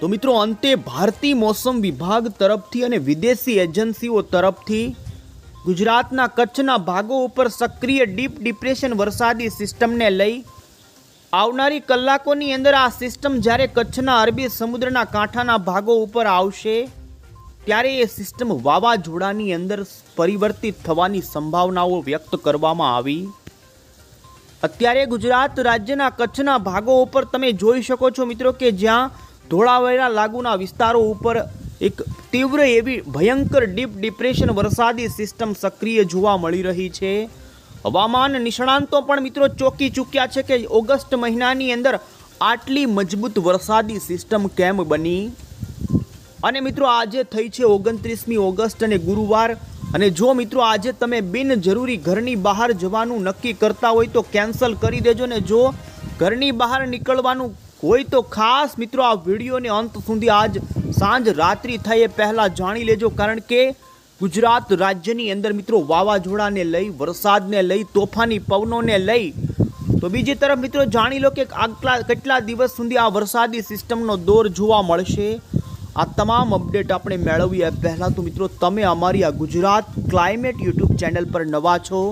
તો મિત્રો, અંતે ભારતીય મોસમ વિભાગ તરફથી અને વિદેશી એજન્સીઓ તરફથી ગુજરાતના કચ્છના ભાગો ઉપર સક્રિય ડીપ ડિપ્રેશન વરસાદી સિસ્ટમને લઈ આવનારી કલાકોની અંદર આ સિસ્ટમ જ્યારે કચ્છના અરબી સમુદ્રના કાંઠાના ભાગો ઉપર આવશે, ત્યારે એ સિસ્ટમ વાવાઝોડાની અંદર પરિવર્તિત થવાની સંભાવનાઓ વ્યક્ત કરવામાં આવી. અત્યારે ગુજરાત રાજ્યના કચ્છના ભાગો ઉપર તમે જોઈ શકો છો મિત્રો કે જ્યાં ધોળાવેરા લાગુના વિસ્તારો ઉપર એક તીવ્ર એવી ભયંકર ડીપ ડિપ્રેશન વરસાદી સિસ્ટમ સક્રિય જોવા મળી રહી છે. હવામાન નિષ્ણાંતો પણ મિત્રો ચોકી ચૂક્યા છે કે ઓગસ્ટ મહિનાની અંદર આટલી મજબૂત વરસાદી સિસ્ટમ કેમ બની? અને મિત્રો આજે થઈ છે ઓગણત્રીસમી ઓગસ્ટ અને ગુરુવાર. અને જો મિત્રો આજે તમે બિનજરૂરી ઘરની બહાર જવાનું નક્કી કરતા હોય તો કેન્સલ કરી દેજો ને જો ઘરની બહાર નીકળવાનું હોય તો ખાસ મિત્રો આ વિડીયોને અંત સુધી આજ સાંજ રાત્રિ થાય એ પહેલાં જાણી લેજો કારણ કે ગુજરાત રાજ્યની અંદર મિત્રો વાવાઝોડાને લઈ, વરસાદને લઈ, તોફાની પવનોને લઈ, તો બીજી તરફ મિત્રો જાણી લો કે આટલા કેટલા દિવસ સુધી આ વરસાદી સિસ્ટમનો દોર જોવા મળશે. આ તમામ અપડેટ આપણે મેળવીએ. પહેલાં તો મિત્રો તમે અમારી આ ગુજરાત ક્લાઇમેટ યુટ્યુબ ચેનલ પર નવા છો,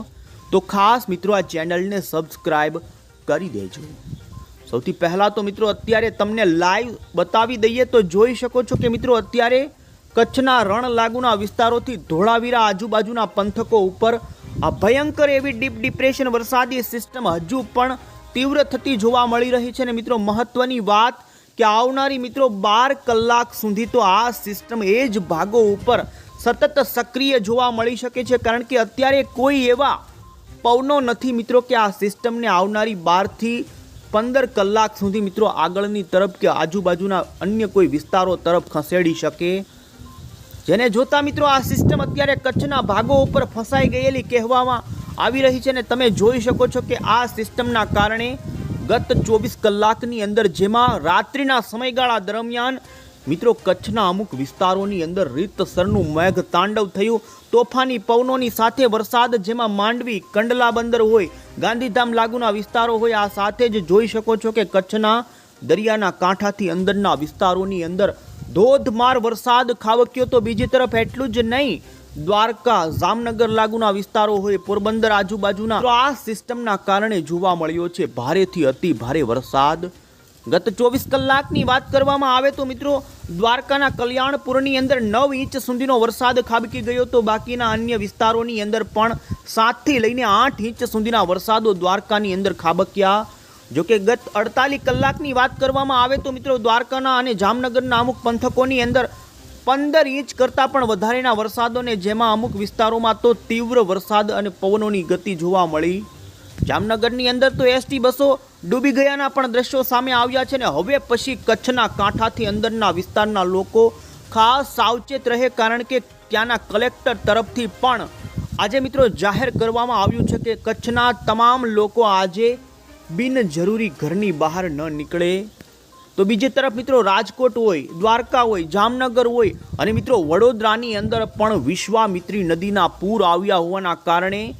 તો ખાસ મિત્રો આ ચેનલને સબસ્ક્રાઈબ કરી દેજો. સૌથી પહેલાં તો મિત્રો અત્યારે તમને લાઈવ બતાવી દઈએ તો જોઈ શકો છો કે મિત્રો અત્યારે કચ્છના રણ લાગુના વિસ્તારોથી ધોળાવીરા આજુબાજુના પંથકો ઉપર આ ભયંકર એવી ડીપ ડિપ્રેશન વરસાદી સિસ્ટમ હજુ પણ તીવ્ર થતી જોવા મળી રહી છે ને મિત્રો મહત્વની વાત કે આવનારી મિત્રો બાર કલાક સુધી તો આ સિસ્ટમ એ જ ભાગો ઉપર સતત સક્રિય જોવા મળી શકે છે કારણ કે અત્યારે કોઈ એવા પવનો નથી મિત્રો કે આ સિસ્ટમને આવનારી બારથી પંદર કલાક સુધી મિત્રો આગળની તરફ કે આજુબાજુના અન્ય કોઈ વિસ્તારો તરફ ખસેડી શકે. જેને જોતા મિત્રો આ સિસ્ટમ અત્યારે કચ્છના ભાગો ઉપર ફસાઈ ગયેલી કહેવામાં આવી રહી છે ને તમે જોઈ શકો છો કે આ સિસ્ટમના કારણે ગત ચોવીસ કલાકની અંદર જેમાં રાત્રિના સમયગાળા દરમિયાન મિત્રો, કચ્છના અમુક વિસ્તારોની અંદર રીતસરનું મેઘ તાંડવ થયું. તોફાની પવનોની સાથે વરસાદ, જેમાં માંડવી, કંડલા બંદર હોય, ગાંધીધામ લાગુના વિસ્તારો હોય, આ સાથે જ જોઈ શકો છો કે કચ્છના દરિયાના કાંઠાથી અંદરના વિસ્તારોની અંદર ધોધમાર વરસાદ ખાબક્યો તો બીજી તરફ એટલું જ નહીં, દ્વારકા, જામનગર લાગુના વિસ્તારો હોય, પોરબંદર આજુબાજુના. આ સિસ્ટમના કારણે જોવા મળ્યો છે, ભારેથી અતિ ભારે વરસાદ. ગત ચોવીસ કલાકની વાત કરવામાં આવે તો મિત્રો, દ્વારકાના કલ્યાણપુરની અંદર નવ ઇંચ સુધીનો વરસાદ ખાબકી ગયો તો બાકીના અન્ય વિસ્તારોની અંદર પણ સાતથી લઈને આઠ ઇંચ સુધીના વરસાદો દ્વારકાની અંદર ખાબક્યા. જોકે ગત અડતાલીસ કલાકની વાત કરવામાં આવે તો મિત્રો, દ્વારકાના અને જામનગરના અમુક પંથકોની અંદર પંદર ઇંચ કરતાં પણ વધારેના વરસાદોને જેમાં અમુક વિસ્તારોમાં તો તીવ્ર વરસાદ અને પવનોની ગતિ જોવા મળી. જામનગરની અંદર તો એસટી બસો ડૂબી ગયાના પણ દ્રશ્યો સામે આવ્યા છે ને હવે પછી કચ્છના કાંઠાથી અંદરના વિસ્તારના લોકો ખાસ સાવચેત રહે કારણ કે ત્યાંના કલેક્ટર તરફથી પણ આજે મિત્રો જાહેર કરવામાં આવ્યું છે કે કચ્છના તમામ લોકો આજે બિનજરૂરી ઘરની બહાર ન નીકળે. તો બીજી તરફ મિત્રો રાજકોટ હોય, દ્વારકા હોય, જામનગર હોય અને મિત્રો વડોદરાની અંદર પણ વિશ્વામિત્રી નદીના પૂર આવ્યા હોવાના કારણે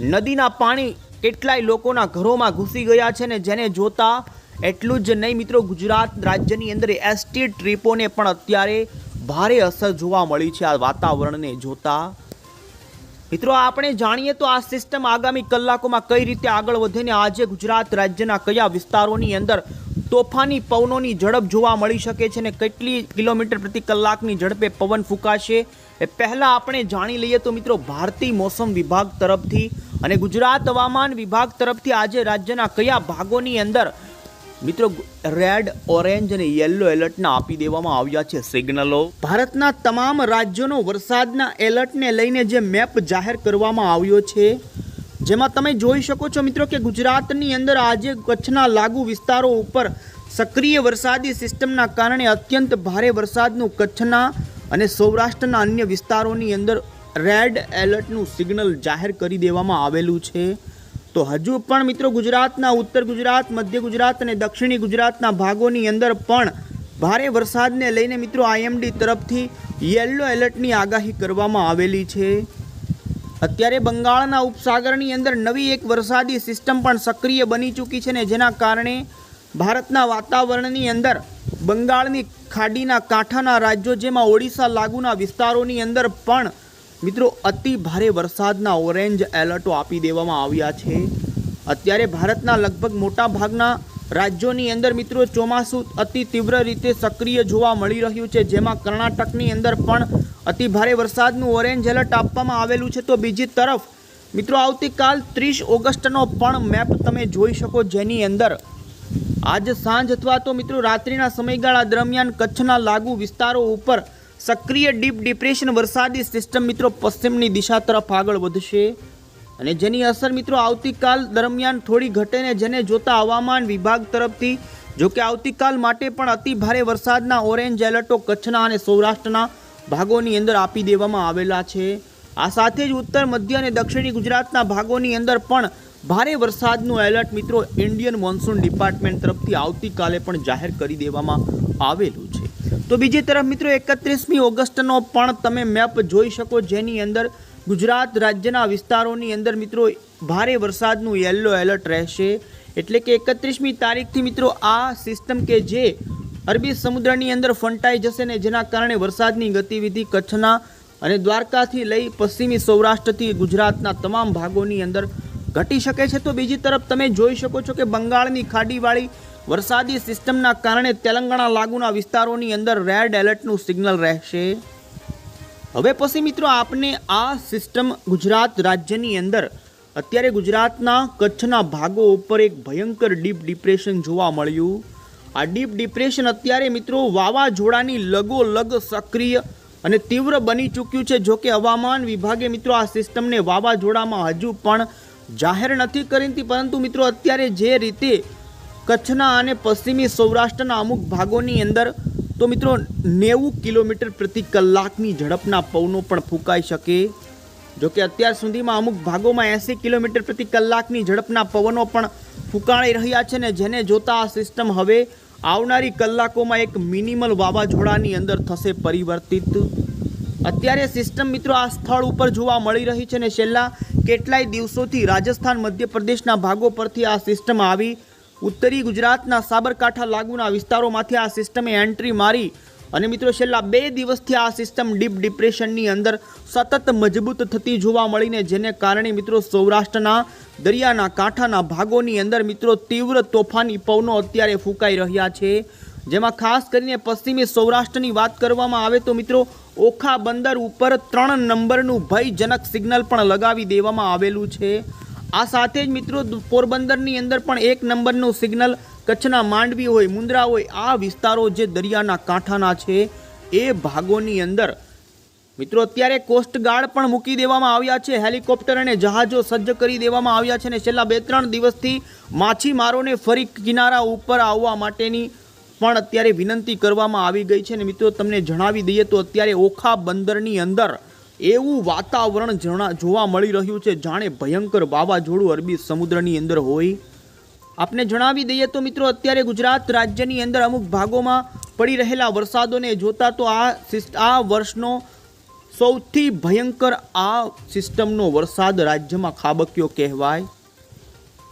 નદીના પાણી કેટલાય લોકોના ઘરોમાં ઘૂસી ગયા છે ને જેને જોતા એટલું જ નહીં મિત્રો, ગુજરાત રાજ્યની અંદર એસટી ટ્રીપોને પણ અત્યારે ભારે અસર જોવા મળી છે આ વાતાવરણને જોતા. મિત્રો, આપણે જાણીએ તો આ સિસ્ટમ આગામી કલાકોમાં કઈ રીતે આગળ વધે ને આજે ગુજરાત રાજ્યના કયા વિસ્તારોની અંદર તોફાની પવનોની ઝડપ જોવા મળી શકે છે ને કેટલી કિલોમીટર પ્રતિ કલાકની ઝડપે પવન ફૂંકાશે? એ પહેલાં આપણે જાણી લઈએ તો મિત્રો ભારતીય મોસમ વિભાગ તરફથી અને ગુજરાત હવામાન વિભાગ તરફથી આજે રાજ્યના કયા ભાગોની અંદર મિત્રો રેડ, ઓરેન્જ અને યલો એલર્ટના આપી દેવામાં આવ્યા છે સિગ્નલો. ભારતના તમામ રાજ્યોનો વરસાદના એલર્ટને લઈને જે મેપ જાહેર કરવામાં આવ્યો છે, જેમાં તમે જોઈ શકો છો મિત્રો કે ગુજરાતની અંદર આજે કચ્છના લાગુ વિસ્તારો ઉપર સક્રિય વરસાદી સિસ્ટમના કારણે અત્યંત ભારે વરસાદનું કચ્છના અને સૌરાષ્ટ્રના અન્ય વિસ્તારોની અંદર રેડ એલર્ટનું સિગ્નલ જાહેર કરી દેવામાં આવેલું છે. તો હજુ પણ મિત્રો ગુજરાતના ઉત્તર ગુજરાત, મધ્ય ગુજરાત અને દક્ષિણી ગુજરાતના ભાગોની અંદર પણ ભારે વરસાદને લઈને મિત્રો આઈએમડી તરફથી યેલો એલર્ટની આગાહી કરવામાં આવેલી છે. અત્યારે બંગાળના ઉપસાગરની અંદર નવી એક વરસાદી સિસ્ટમ પણ સક્રિય બની ચૂકી છે ને જેના કારણે ભારતના વાતાવરણની અંદર બંગાળની ખાડીના કાંઠાના રાજ્યો જેમાં ઓડિશા લાગુના વિસ્તારોની અંદર પણ મિત્રો અતિ ભારે વરસાદના ઓરેન્જ એલર્ટો આપી દેવામાં આવ્યા છે. અત્યારે ભારતના લગભગ મોટા ભાગના રાજ્યોની અંદર મિત્રો ચોમાસું અતિ તીવ્ર રીતે સક્રિય જોવા મળી રહ્યું છે, જેમાં કર્ણાટકની અંદર પણ અતિ ભારે વરસાદનું ઓરેન્જ એલર્ટ આપવામાં આવેલું છે. તો બીજી તરફ મિત્રો આવતીકાલ ત્રીસ ઓગસ્ટનો પણ મેપ તમે જોઈ શકો જેની અંદર આજ સાંજ અથવા તો મિત્રો રાત્રિના સમયગાળા દરમિયાન કચ્છના લાગુ વિસ્તારો ઉપર સક્રિય ડીપ ડિપ્રેશન વરસાદી સિસ્ટમ મિત્રો પશ્ચિમની દિશા તરફ આગળ વધશે. અને જેની અસર મિત્રો આવતીકાલ દરમિયાન થોડી ઘટે ને જેને જોતા હવામાન વિભાગ તરફથી, જો કે આવતીકાલ માટે પણ અતિ ભારે વરસાદના ઓરેન્જ એલર્ટો કચ્છના અને સૌરાષ્ટ્રના ભાગોની અંદર આપી દેવામાં આવેલા છે. આ સાથે જ ઉત્તર, મધ્ય અને દક્ષિણી ગુજરાતના ભાગોની અંદર પણ ભારે વરસાદનું એલર્ટ મિત્રો ઇન્ડિયન મોન્સૂન ડિપાર્ટમેન્ટ તરફથી આવતીકાલે પણ જાહેર કરી દેવામાં આવેલું છે. તો બીજી તરફ મિત્રો એકત્રીસમી ઓગસ્ટનો પણ તમે મેપ જોઈ શકો જેની અંદર ગુજરાત રાજ્યના વિસ્તારોની અંદર મિત્રો ભારે વરસાદનું યલો એલર્ટ રહેશે. એટલે કે એકત્રીસમી તારીખથી મિત્રો આ સિસ્ટમ કે જે અરબી સમુદ્રની અંદર ફંટાઈ જશે ને જેના કારણે વરસાદની ગતિવિધિ કચ્છના અને દ્વારકાથી લઈ પશ્ચિમી સૌરાષ્ટ્રથી ગુજરાતના તમામ ભાગોની અંદર ઘટી શકે છે તો બીજી તરફ તમે જોઈ શકો છો કે બંગાળની ખાડીવાળી વરસાદી સિસ્ટમના કારણે તેલંગાણા લાગુના વિસ્તારોની અંદર રેડ એલર્ટનું સિગ્નલ રહેશે. હવે પછી મિત્રો આપને આ સિસ્ટમ ગુજરાત રાજ્યની અંદર, અત્યારે ગુજરાતના કચ્છના ભાગો ઉપર એક ભયંકર ડીપ ડિપ્રેશન જોવા મળ્યું. આ ડીપ ડિપ્રેશન અત્યારે મિત્રો વાવાઝોડાની લગોલગ સક્રિય અને તીવ્ર બની ચૂક્યું છે. જોકે હવામાન વિભાગે મિત્રો આ સિસ્ટમને વાવાઝોડામાં હજુ પણ જાહેર નથી કરી પરંતુ મિત્રો અત્યારે જે રીતે કચ્છના અને પશ્ચિમી સૌરાષ્ટ્રના અમુક ભાગોની અંદર તો મિત્રો નેવું કિલોમીટર પ્રતિ કલાકની ઝડપના પવનો પણ ફૂંકાઈ શકે. જો કે અત્યાર સુધીમાં અમુક ભાગોમાં એંસી કિલોમીટર પ્રતિ કલાકની ઝડપના પવનો પણ ફૂંકાણી રહ્યા છે ને જેને જોતા આ સિસ્ટમ હવે આવનારી કલાકોમાં એક મિનિમલ વાવાઝોડાની અંદર થશે પરિવર્તિત. અત્યારે સિસ્ટમ મિત્રો આ સ્થળ ઉપર જોવા મળી રહી છે અને છેલ્લા કેટલાય દિવસોથી રાજસ્થાન, મધ્યપ્રદેશના ભાગો પરથી આ સિસ્ટમ આવી. ઉત્તરી ગુજરાતના સાબરકાંઠા લાગુના વિસ્તારોમાંથી આ સિસ્ટમે એન્ટ્રી મારી અને મિત્રો છેલ્લા બે દિવસથી આ સિસ્ટમ ડીપ ડિપ્રેશનની અંદર સતત મજબૂત થતી જોવા મળીને જેને કારણે મિત્રો સૌરાષ્ટ્રના, દરિયાના, કાંઠાના ભાગોની અંદર મિત્રો તીવ્ર તોફાની પવનો અત્યારે ફૂંકાઈ રહ્યા છે. જેમાં ખાસ કરીને પશ્ચિમી સૌરાષ્ટ્રની વાત કરવામાં આવે તો મિત્રો ઓખા બંદર ઉપર ત્રણ નંબરનું ભયજનક સિગ્નલ પણ લગાવી દેવામાં આવેલું છે. આ સાથે જ મિત્રો પોરબંદરની અંદર પણ એક નંબરનું સિગ્નલ કચ્છના માંડવી હોય, મુંદ્રા હોય, આ વિસ્તારો જે દરિયાના કાંઠાના છે, એ ભાગોની અંદર. મિત્રો, અત્યારે કોસ્ટગાર્ડ પણ મૂકી દેવામાં આવ્યા છે, હેલિકોપ્ટર અને જહાજો સજ્જ કરી દેવામાં આવ્યા છે અને છેલ્લા બે ત્રણ દિવસથી માછીમારોને ફરી કિનારા ઉપર આવવા માટેની પણ અત્યારે વિનંતી કરવામાં આવી ગઈ છે અને મિત્રો, તમને જણાવી દઈએ તો અત્યારે ઓખા બંદરની અંદર એવું વાતાવરણ જોવા મળી રહ્યું છે, જાણે ભયંકર વાવાઝોડું અરબી સમુદ્રની અંદર હોય. આપને જણાવી દઈએ તો મિત્રો, અત્યારે ગુજરાત રાજ્યની અંદર અમુક ભાગોમાં પડી રહેલા વરસાદોને જોતા તો આ આ વર્ષનો સૌથી ભયંકર આ સિસ્ટમનો વરસાદ રાજ્યમાં ખાબક્યો કહેવાય.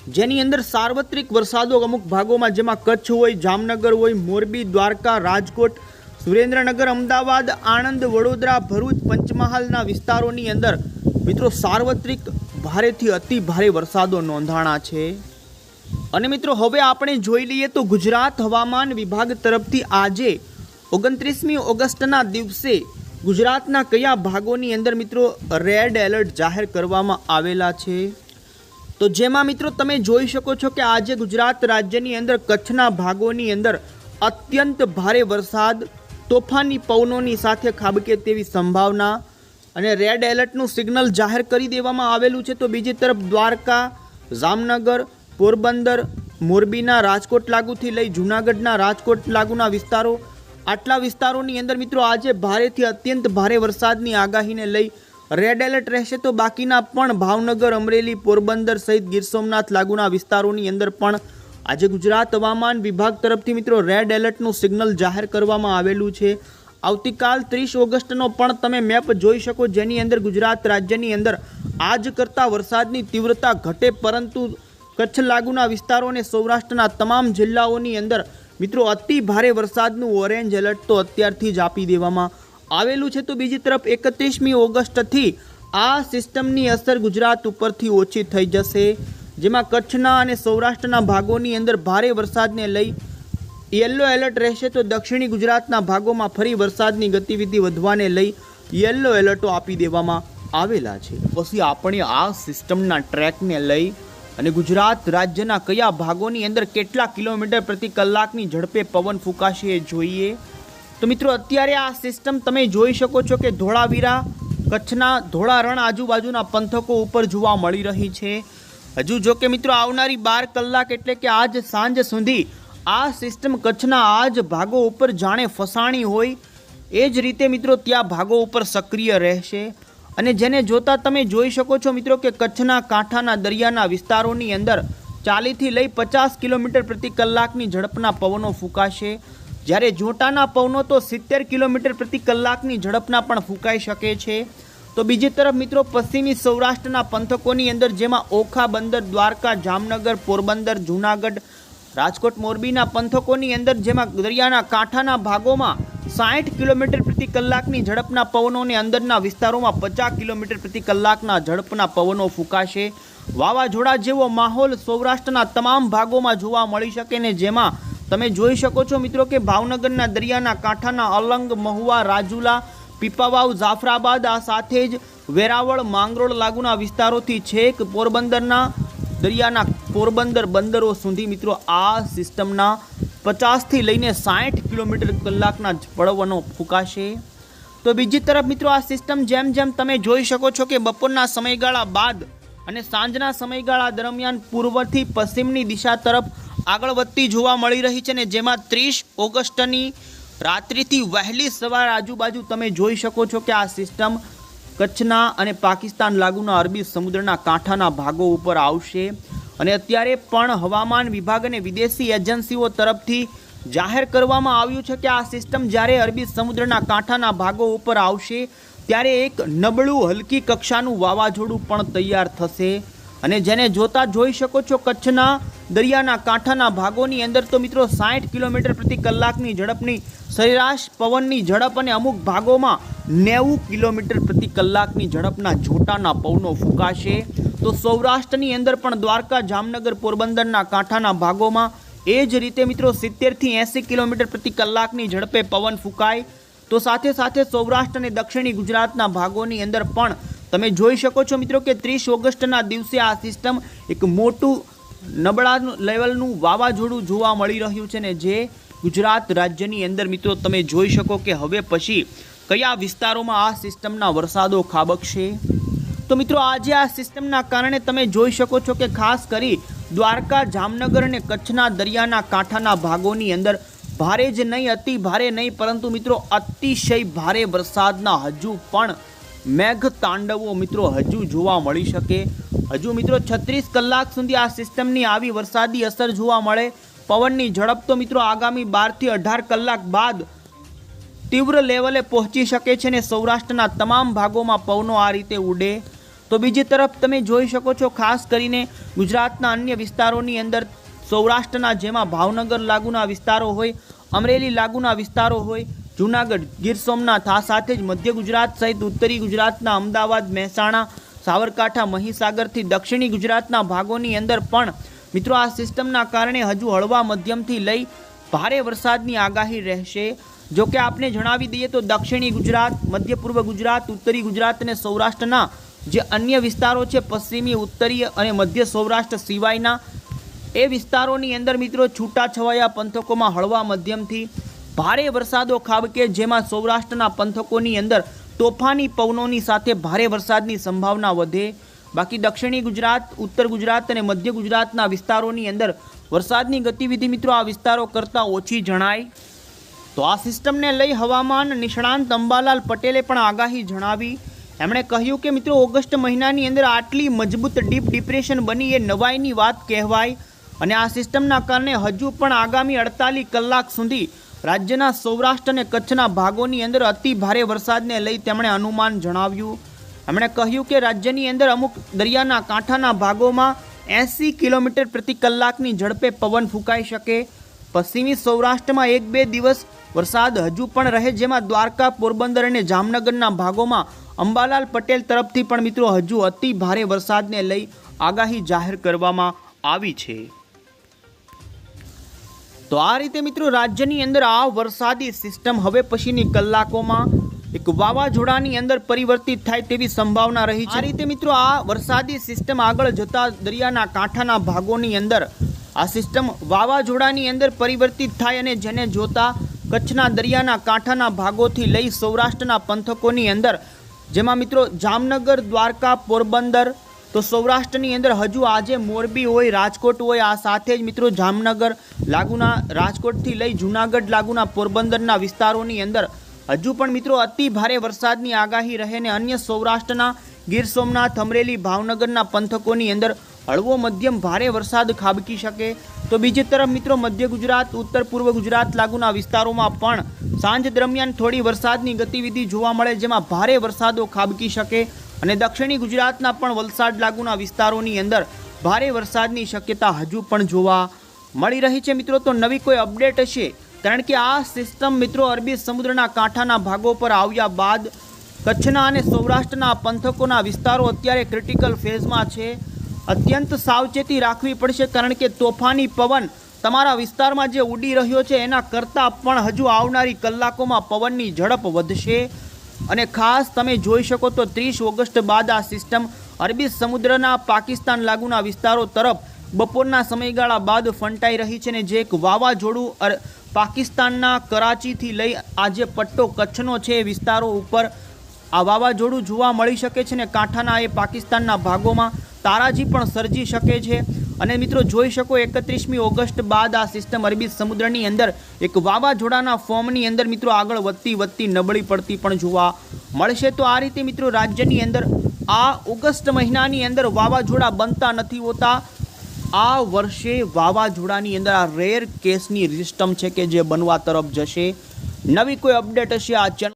જેની અંદર સાર્વત્રિક વરસાદો અમુક ભાગોમાં, જેમાં કચ્છ હોય, જામનગર હોય, મોરબી, દ્વારકા, રાજકોટ, સુરેન્દ્રનગર, અમદાવાદ, આણંદ, વડોદરા, ભરૂચ, પંચમહાલના વિસ્તારોની અંદર મિત્રો સાર્વત્રિક ભારેથી અતિ ભારે વરસાદો નોંધાણા છે. અને મિત્રો હવે આપણે જોઈ લઈએ તો ગુજરાત હવામાન વિભાગ તરફથી આજે ઓગણત્રીસમી ઓગસ્ટના દિવસે ગુજરાતના કયા ભાગોની અંદર મિત્રો રેડ એલર્ટ જાહેર કરવામાં આવેલા છે? તો જેમાં મિત્રો તમે જોઈ શકો છો કે આજે ગુજરાત રાજ્યની અંદર કચ્છના ભાગોની અંદર અત્યંત ભારે વરસાદ, તોફાની પવનોની સાથે ખાબકે તેવી સંભાવના અને રેડ એલર્ટનું સિગ્નલ જાહેર કરી દેવામાં આવેલું છે. તો બીજી તરફ દ્વારકા, જામનગર, પોરબંદર, મોરબીના રાજકોટ લાગુથી લઈ જૂનાગઢના રાજકોટ લાગુના વિસ્તારો, આટલા વિસ્તારોની અંદર મિત્રો આજે ભારેથી અત્યંત ભારે વરસાદની આગાહીને લઈ રેડ એલર્ટ રહેશે તો બાકીના પણ ભાવનગર, અમરેલી, પોરબંદર સહિત ગીર સોમનાથ લાગુના વિસ્તારોની અંદર પણ આજે ગુજરાત હવામાન વિભાગ તરફથી મિત્રો રેડ એલર્ટનું સિગ્નલ જાહેર કરવામાં આવેલું છે. આવતીકાલ ત્રીસ ઓગસ્ટનો પણ તમે મેપ જોઈ શકો જેની અંદર ગુજરાત રાજ્યની અંદર આજ કરતાં વરસાદની તીવ્રતા ઘટે પરંતુ કચ્છ લાગુના વિસ્તારો અને સૌરાષ્ટ્રના તમામ જિલ્લાઓની અંદર મિત્રો અતિ ભારે વરસાદનું ઓરેન્જ એલર્ટ તો અત્યારથી જ આપી દેવામાં આવેલું છે તો બીજી તરફ એકત્રીસમી ઓગસ્ટથી આ સિસ્ટમની અસર ગુજરાત ઉપરથી ઓછી થઈ જશે, જેમાં કચ્છના અને સૌરાષ્ટ્રના ભાગોની અંદર ભારે વરસાદને લઈ યલો એલર્ટ રહેશે તો દક્ષિણી ગુજરાતના ભાગોમાં ફરી વરસાદની ગતિવિધિ વધવાને લઈ યલો એલર્ટો આપી દેવામાં આવેલા છે. પછી આપણે આ સિસ્ટમના ટ્રેકને લઈ અને ગુજરાત રાજ્યના કયા ભાગોની અંદર કેટલા કિલોમીટર પ્રતિ કલાકની ઝડપે પવન ફૂંકાશે એ જોઈએ. તો મિત્રો, અત્યારે આ સિસ્ટમ તમે જોઈ શકો છો કે ધોળાવીરા, કચ્છના ધોળા રણ આજુબાજુના પંથકો ઉપર જોવા મળી રહી છે. હજુ જો કે મિત્રો, આવનારી બાર કલાક એટલે કે આજ સાંજ સુધી આ સિસ્ટમ કચ્છના આ જ ભાગો ઉપર જાણે ફસાણી હોય. એ જ રીતે મિત્રો, ત્યાં ભાગો ઉપર સક્રિય રહેશે. અને જેને જોતા તમે જોઈ શકો છો મિત્રો કે કચ્છના કાંઠાના દરિયાના વિસ્તારોની અંદર ચાલીથી લઈ પચાસ કિલોમીટર પ્રતિ કલાકની ઝડપના પવનો ફૂંકાશે. જ્યારે જોટાના પવનો તો સિત્તેર કિલોમીટર પ્રતિ કલાકની ઝડપના પણ ફૂંકાઈ શકે છે. તો બીજી તરફ મિત્રો, પશ્ચિમી સૌરાષ્ટ્રના પંથકોની અંદર જેમાં ઓખા બંદર, દ્વારકા, જામનગર, પોરબંદર, જૂનાગઢ, રાજકોટ, મોરબીના પંથકોની અંદર જેમાં દરિયાના કાંઠાના ભાગોમાં સાઠ કિલોમીટર પ્રતિ કલાકની ઝડપના પવનોને અંદરના વિસ્તારોમાં પચાસ કિલોમીટર પ્રતિ કલાકના ઝડપના પવનો ફૂંકાશે. વાવાઝોડા જેવો માહોલ સૌરાષ્ટ્રના તમામ ભાગોમાં જોવા મળી શકે ને જેમાં તમે જોઈ શકો છો મિત્રો કે ભાવનગરના દરિયાના કાંઠાના અલંગ મહુવા રાજુલા, પીપાવાવ, જાફરાબાદ, આ સાથે જ વેરાવળ, માંગરોળ લાગુના વિસ્તારોથી છેક પોરબંદરના દરિયાના પોરબંદર બંદરો સુધી મિત્રો આ સિસ્ટમના પચાસથી લઈને સાઠ કિલોમીટર કલાકના પળવનો ફૂંકાશે. તો બીજી તરફ મિત્રો આ સિસ્ટમ જેમ જેમ તમે જોઈ શકો છો કે બપોરના સમયગાળા બાદ અને સાંજના સમયગાળા દરમિયાન પૂર્વથી પશ્ચિમની દિશા તરફ આગળ વધતી જોવા મળી રહી છે ને જેમાં ત્રીસ ઓગસ્ટની રાત્રિથી વહેલી સવાર આજુબાજુ તમે જોઈ શકો છો કે આ સિસ્ટમ કચ્છના અને પાકિસ્તાન લાગુના અરબી સમુદ્રના કાંઠાના ભાગો ઉપર આવશે. અને અત્યારે પણ હવામાન વિભાગ અને વિદેશી એજન્સીઓ તરફથી જાહેર કરવામાં આવ્યું છે કે આ સિસ્ટમ જ્યારે અરબી સમુદ્રના કાંઠાના ભાગો ઉપર આવશે, ત્યારે એક નબળું હલકી કક્ષાનું વાવાઝોડું પણ તૈયાર થશે. અને જેને જોતા જોઈ શકો છો કચ્છના દરિયાના કાંઠાના ભાગોની અંદર તો મિત્રો સાઠ કિલોમીટર પ્રતિ કલાકની ઝડપની સરેરાશ પવનની ઝડપ અને અમુક ભાગોમાં નેવું કિલોમીટર પ્રતિ કલાકની ઝડપના જોટાના પવનો ફૂંકાશે. તો સૌરાષ્ટ્રની અંદર પણ દ્વારકા, જામનગર, પોરબંદરના કાંઠાના ભાગોમાં એ જ રીતે મિત્રો સિત્તેરથી એંસી કિલોમીટર પ્રતિ કલાકની ઝડપે પવન ફૂંકાય. તો સાથે સાથે સૌરાષ્ટ્ર અને દક્ષિણી ગુજરાતના ભાગોની અંદર પણ તમે જોઈ શકો છો મિત્રો કે ત્રીસ ઓગસ્ટના દિવસે આ સિસ્ટમ એક મોટું નબળા લેવલનું વાવાઝોડું જોવા મળી રહ્યું છે ને જે ગુજરાત રાજ્યની અંદર મિત્રો તમે જોઈ શકો કે હવે પછી કયા વિસ્તારોમાં આ સિસ્ટમના વરસાદો ખાબકશે? તો મિત્રો આજે આ સિસ્ટમના કારણે તમે જોઈ શકો છો કે ખાસ કરી દ્વારકા, જામનગર અને કચ્છના દરિયાના કાંઠાના ભાગોની અંદર ભારે જ નહીં, અતિ ભારે નહીં, પરંતુ મિત્રો અતિશય ભારે વરસાદના હજુ પણ મેઘ તાંડવો મિત્રો હજુ જોવા મળી શકે. હજુ મિત્રો છત્રીસ કલાક સુધી આ સિસ્ટમની આવી વરસાદી અસર જોવા મળે. પવનની ઝડપ તો મિત્રો આગામી બારથી અઢાર કલાક બાદ તીવ્ર લેવલે પહોંચી શકે છે ને સૌરાષ્ટ્રના તમામ ભાગોમાં પવનો આ રીતે ઉડે. તો બીજી તરફ તમે જોઈ શકો છો ખાસ કરીને ગુજરાતના અન્ય વિસ્તારોની અંદર સૌરાષ્ટ્રના જેમાં ભાવનગર લાગુના વિસ્તારો હોય, અમરેલી લાગુના વિસ્તારો હોય જૂનાગઢ ગીર સોમનાથ આ સાથે જ મધ્ય ગુજરાત સહિત ઉત્તરી ગુજરાતના અમદાવાદ, મહેસાણા, સાવરકાંઠા, મહીસાગરથી દક્ષિણી ગુજરાતના ભાગોની અંદર પણ મિત્રો આ સિસ્ટમના કારણે હજુ હળવા મધ્યમથી લઈ ભારે વરસાદની આગાહી રહેશે. જો કે આપને જણાવી દઈએ તો દક્ષિણી ગુજરાત, મધ્ય પૂર્વ ગુજરાત, ઉત્તરી ગુજરાત અને સૌરાષ્ટ્રના જે અન્ય વિસ્તારો છે, પશ્ચિમી, ઉત્તરીય અને મધ્ય સૌરાષ્ટ્ર સિવાયના, એ વિસ્તારોની અંદર મિત્રો છૂટાછવાયા પંથકોમાં હળવા મધ્યમથી ભારે વરસાદો ખાબકે જેમાં સૌરાષ્ટ્રના પંથકોની અંદર તોફાની પવનોની સાથે ભારે વરસાદની સંભાવના વધે. બાકી દક્ષિણી ગુજરાત, ઉત્તર ગુજરાત અને મધ્ય ગુજરાતના વિસ્તારોની અંદર વરસાદની ગતિવિધિ મિત્રો આ વિસ્તારો કરતાં ઓછી જણાય. તો આ સિસ્ટમને લઈ હવામાન નિષ્ણાંત અંબાલાલ પટેલે પણ આગાહી જણાવી. એમણે કહ્યું કે મિત્રો ઓગસ્ટ મહિનાની અંદર આટલી મજબૂત ડીપ ડિપ્રેશન બની એ નવાઈની વાત કહેવાય. અને આ સિસ્ટમના કારણે હજુ પણ આગામી અડતાલીસ કલાક સુધી રાજ્યના સૌરાષ્ટ્ર અને કચ્છના ભાગોની અંદર અતિ ભારે વરસાદને લઈ તેમણે અનુમાન જણાવ્યું. એમણે કહ્યું કે રાજ્યની અંદર અમુક દરિયાના કાંઠાના ભાગોમાં એંસી કિલોમીટર પ્રતિ કલાકની ઝડપે પવન ફૂંકાઈ શકે. પશ્ચિમી સૌરાષ્ટ્રમાં એક બે દિવસ વરસાદ હજુ પણ રહે, જેમાં દ્વારકા, પોરબંદર અને જામનગરના ભાગોમાં અંબાલાલ પટેલ તરફથી પણ મિત્રો હજુ અતિ ભારે વરસાદને લઈ આગાહી જાહેર કરવામાં આવી છે. તો આ રીતે મિત્રો રાજ્યની અંદર આ વરસાદી સિસ્ટમ હવે પછીની કલાકોમાં એક વાવાઝોડાની અંદર પરિવર્તિત થાય તેવી સંભાવના રહી છે. આ રીતે મિત્રો આ વરસાદી સિસ્ટમ આગળ જતા દરિયાના કાંઠાના ભાગોની અંદર આ સિસ્ટમ વાવાઝોડાની અંદર પરિવર્તિત થાય અને જેને જોતા કચ્છના દરિયાના કાંઠાના ભાગોથી લઈ સૌરાષ્ટ્રના પંથકોની અંદર, જેમાં મિત્રો જામનગર, દ્વારકા, પોરબંદર તો સૌરાષ્ટ્રની અંદર હજુ આજે મોરબી હોય, રાજકોટ હોય, આ સાથે જ મિત્રો જામનગર લાગુના રાજકોટથી લઈ જૂનાગઢ લાગુના પોરબંદરના વિસ્તારોની અંદર હજુ પણ મિત્રો અતિ ભારે વરસાદની આગાહી રહે ને અન્ય સૌરાષ્ટ્રના ગીર સોમનાથ, અમરેલી, ભાવનગરના પંથકોની અંદર હળવો મધ્યમ ભારે વરસાદ ખાબકી શકે. તો બીજી તરફ મિત્રો મધ્ય ગુજરાત, ઉત્તર પૂર્વ ગુજરાત લાગુના વિસ્તારોમાં પણ સાંજ દરમિયાન થોડી વરસાદની ગતિવિધિ જોવા મળે, જેમાં ભારે વરસાદો ખાબકી શકે. અને દક્ષિણી ગુજરાતના પણ વલસાડ લાગુના વિસ્તારોની અંદર ભારે વરસાદની શક્યતા હજુ પણ જોવા મળી રહી છે. મિત્રો, તો નવી કોઈ અપડેટ હશે? કારણ કે આ સિસ્ટમ મિત્રો અરબી સમુદ્રના કાંઠાના ભાગો પર આવ્યા બાદ કચ્છના અને સૌરાષ્ટ્રના પંથકોના વિસ્તારો અત્યારે ક્રિટિકલ ફેઝમાં છે. અત્યંત સાવચેતી રાખવી પડશે કારણ કે તોફાની પવન તમારા વિસ્તારમાં જે ઉડી રહ્યો છે એના કરતાં પણ હજુ આવનારી કલાકોમાં પવનની ઝડપ વધશે. અને ખાસ તમે જોઈ શકો તો ત્રીસ ઓગસ્ટ બાદ આ સિસ્ટમ અરબી સમુદ્રના પાકિસ્તાન લાગુના વિસ્તારો તરફ બપોરના સમયગાળા બાદ ફંટાઈ રહી છે ને જે એક વાવાઝોડું પાકિસ્તાનના કરાચીથી લઈ આ જે પટ્ટો કચ્છનો છે એ વિસ્તારો ઉપર આ વાવાઝોડું જોવા મળી શકે છે ને કાંઠાના એ પાકિસ્તાનના ભાગોમાં તારાજી પણ સર્જી શકે છે. અને મિત્રો જોઈ શકો એકત્રીસમી ઓગસ્ટ બાદ આ સિસ્ટમ અરબી સમુદ્રની અંદર એક વાવાઝોડાના ફોર્મની અંદર મિત્રો આગળ વધતી વધતી નબળી પડતી પણ જોવા મળશે. તો આ રીતે મિત્રો રાજ્યની અંદર આ ઓગસ્ટ મહિનાની અંદર વાવાઝોડા બનતા નથી હોતા. આ વર્ષે વાવાઝોડાની અંદર આ રેર કેસની સિસ્ટમ છે કે જે બનવા તરફ જશે. નવી કોઈ અપડેટ હશે આ ચેનલ